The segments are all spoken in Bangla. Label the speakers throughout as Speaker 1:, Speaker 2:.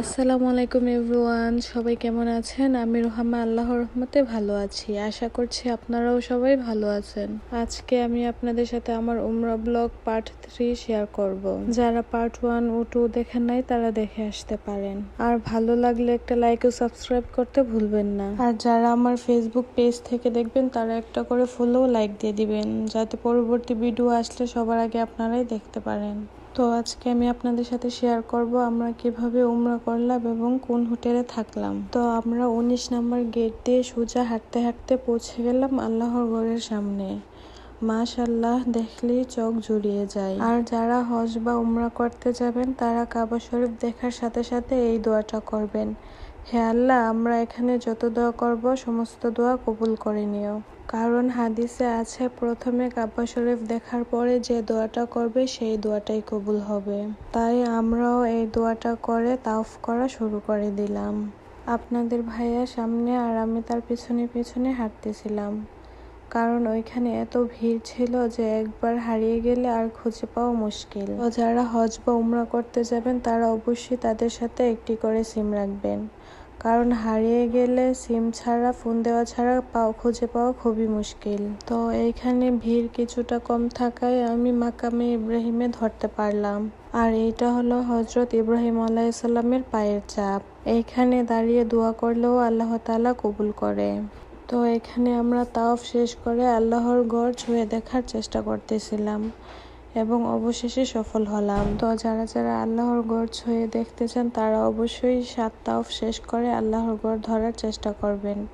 Speaker 1: আসসালামু আলাইকুম এভরিওয়ান, সবাই কেমন আছেন? আমি রোহামা, আল্লাহর রহমতে ভালো আছি। আশা করছি আপনারাও সবাই ভালো আছেন। আজকে আমি আপনাদের সাথে আমার উমরা ব্লগ পার্ট থ্রি শেয়ার করব। যারা পার্ট ওয়ান ও টু দেখেন নাই, তারা দেখে আসতে পারেন। আর ভালো লাগলে একটা লাইক ও সাবস্ক্রাইব করতে ভুলবেন না। আর যারা আমার ফেসবুক পেজ থেকে দেখবেন, তারা একটা করে ফলো লাইক দিয়ে দিবেন, যাতে পরবর্তী ভিডিও আসলে সবার আগে আপনারাই দেখতে পারেন। তো আজকে আমি আপনাদের সাথে শেয়ার করব আমরা কীভাবে উমরা করলাম এবং কোন হোটেলে থাকলাম। তো আমরা উনিশ নাম্বার গেট দিয়ে সোজা হাঁটতে হাঁটতে পৌঁছে গেলাম আল্লাহর ঘরের সামনে। মাশাল্লাহ দেখলেই চোখ জুড়িয়ে যায়। আর যারা হজ বা উমরা করতে যাবেন, তারা কাবা শরীফ দেখার সাথে সাথে এই দোয়াটা করবেন। হে আল্লাহ, আমরা এখানে যত দোয়া করব, সমস্ত দোয়া কবুল করে নিও। কারণ হাদিসে আছে, প্রথমে কাব্বা শরীফ দেখার পরে যে দোয়াটা করবে, সেই দোয়াটাই কবুল হবে। তাই আমরাও এই দোয়াটা করে তাওফ করা শুরু করে দিলাম। আপনাদের ভাইয়া সামনে আর আমি তার পিছনে পিছনে হাঁটতেছিলাম। কারণ ওইখানে এত ভিড় ছিল যে একবার হারিয়ে গেলে আর খুঁজে পাওয়া মুশকিল। যারা হজ বা উমরা করতে যাবেন, তারা অবশ্যই তাদের সাথে একটি করে সিম রাখবেন। কারণ হারিয়ে গেলে সিম ছাড়া, ফোন দেওয়া ছাড়া পাও, খুঁজে পাওয়া খুবই মুশকিল। তো এইখানে ভিড় কিছুটা কম থাকায় আমি মাকামে ইব্রাহিমে ধরতে পারলাম। আর এইটা হলো হজরত ইব্রাহিম আলাইসাল্লামের পায়ের চাপ। এইখানে দাঁড়িয়ে দোয়া করলেও আল্লাহ তালা কবুল করে। তো এখানে আমরা তাওফ শেষ করে আল্লাহর গড় ছুঁয়ে দেখার চেষ্টা করতেছিলাম। এবং অবশেষে সফল হলাম। তো যারা যারা আল্লাহর গড় ছুঁয়ে দেখতে চান, তারা অবশ্যই সাত তাওফ শেষ করে আল্লাহর গড় ধরার চেষ্টা করবেন।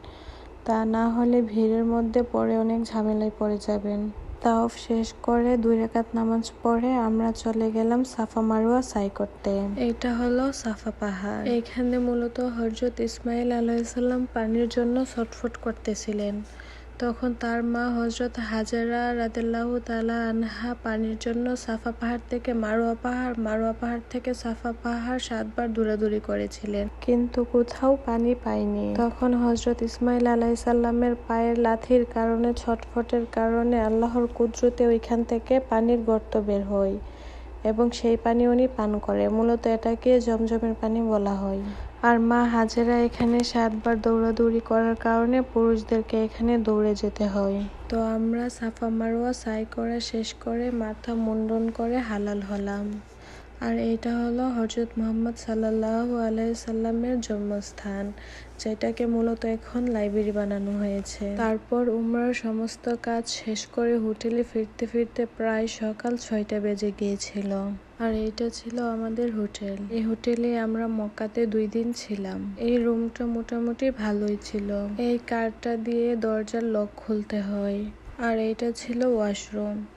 Speaker 1: তা না হলে ভিড়ের মধ্যে পড়ে অনেক ঝামেলায় পড়ে যাবেন। তাওফ শেষ করে দুই রেখাত নামাজ পড়ে আমরা চলে গেলাম সাফা মারুয়া সাই করতে। এটা হলো সাফা পাহাড়। এইখানে মূলত হজরত ইসমাইল আলাইসাল্লাম পানির জন্য ছটফট করতেছিলেন। তখন তার মা হজরত হাজারা রাদেল্লাহ তালা আনহা পানির জন্য সাফা পাহাড় থেকে মারোয়া পাহাড় মারোয়া পাহাড় থেকে সাফা পাহাড় সাতবার দূরাদূরি করেছিলেন। কিন্তু কোথাও পানি পায়নি। তখন হজরত ইসমাইল আলাইসাল্লামের পায়ের লাথির কারণে, ছটফটের কারণে আল্লাহর কুদরতে ওইখান থেকে পানির গর্ত বের হয় এবং সেই পানি উনি পান করে। মূলত এটাকে জমজমের পানি বলা হয়। আর মা হাজেরা এখানে সাতবার দৌড়াদৌড়ি করার কারণে পুরুষদেরকে এখানে দৌড়ে যেতে হয়। তো আমরা সাফা মারোয়া সাই করা শেষ করে মাথা মুন্ডন করে হালাল হলাম। আর এটা হলো হজরত মোহাম্মদ সাল্লাহ আলাইসাল্লামের জন্মস্থান, যেটাকে মূলত এখন লাইব্রেরি বানানো হয়েছে। তারপর উমরার সমস্ত কাজ শেষ করে হোটেলে ফিরতে ফিরতে প্রায় সকাল ছয়টা বেজে গিয়েছিল। আর এটা ছিল আমাদের হোটেল। এই হোটেলে আমরা মক্কাতে দুই দিন ছিলাম। এই রুমটা মোটামুটি ভালোই ছিল। এই কার্ডটা দিয়ে দরজার লক খুলতে হয়। আর এটা ছিল ওয়াশরুম।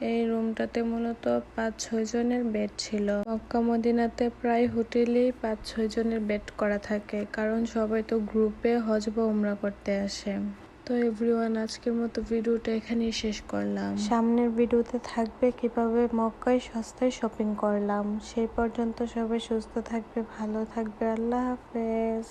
Speaker 1: এই রুমটাতে মূলত পাঁচ ছয় জনের বেড ছিল। মক্কা মদিনাতে প্রায় হোটেলেই পাঁচ ছয় জনের বেড করা থাকে, কারণ সবাই তো গ্রুপে হজ বা উমরা করতে আসে। তো এভরিওয়ান আজকের মতো ভিডিওটা এখানেই শেষ করলাম। সামনের ভিডিওতে থাকবে কীভাবে মক্কায় সস্তায় শপিং করলাম। সেই পর্যন্ত সবাই সুস্থ থাকবে, ভালো থাকবে। আল্লাহ হাফেজ।